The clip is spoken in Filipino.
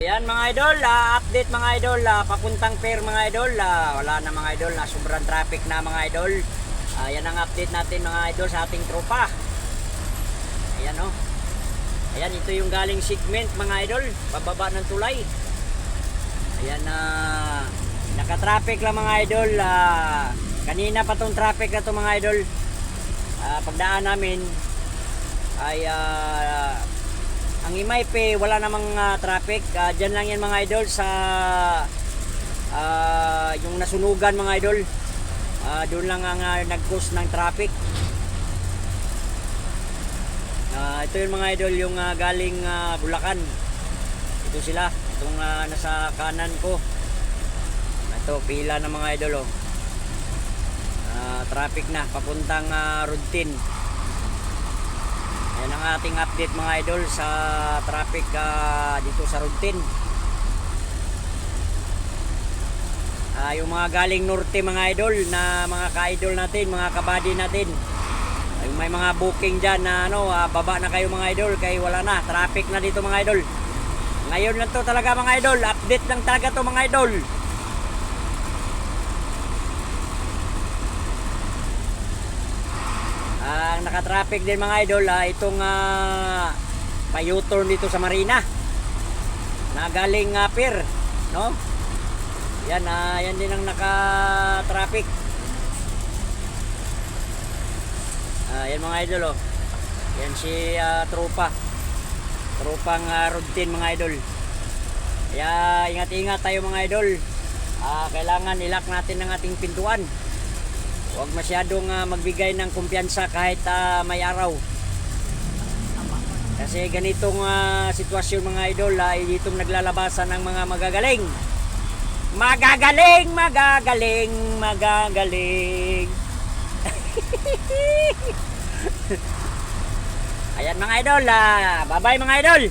Yan mga idol, ah, update mga idol, ah, papuntang fair mga idol, ah, wala na mga idol, na sobrang traffic na mga idol. Ah, yan ang update natin mga idol sa ating tropa. Ayan oh. Ayan, ito yung galing segment mga idol, bababa ng tulay. Ayan na naka-traffic lang mga idol. ah, kanina pa tong traffic na to mga idol. Ah, pagdaan namin ay ah, ang Imaype wala namang ah, traffic. Ah, Diyan lang yan mga idol sa ah, yung nasunugan mga idol. Ah, doon lang ang ah, nag-cause ng traffic. Ah, ito yung mga idol yung ah, galing ah, Bulacan. Ito sila, itong ah, nasa kanan ko. Ito pila ng mga idol oh. Ah, traffic na papuntang uh, routine. Yan ang ating update mga idol sa traffic ah, dito sa routine. Ah, yung mga galing norte mga idol na mga ka-idol natin, mga kabady natin. Yung may mga booking dyan na ano, ah, baba na kayo mga idol kay wala na, traffic na dito mga idol. Ngayon lang to talaga mga idol, update lang talaga to mga idol. Ang naka-traffic din mga idol, ah, itong ah, pa-U-turn dito sa Marina. Na galing uh, pier, no? Yan, ah, yan din ang naka-traffic. Ah, yan mga idol, oh. Yan si ah, tropa. Tropang uh, routine mga idol. Kaya ingat-ingat tayo mga idol. Ah, kailangan ilak natin ang ating pintuan. Huwag masyadong ah, magbigay ng kumpiyansa kahit ah, may araw. Kasi ganitong ah, sitwasyon mga idol ay ditong naglalabasan ng mga magagaling. Magagaling, magagaling, magagaling. Ayan mga idol, ah, bye-bye mga idol.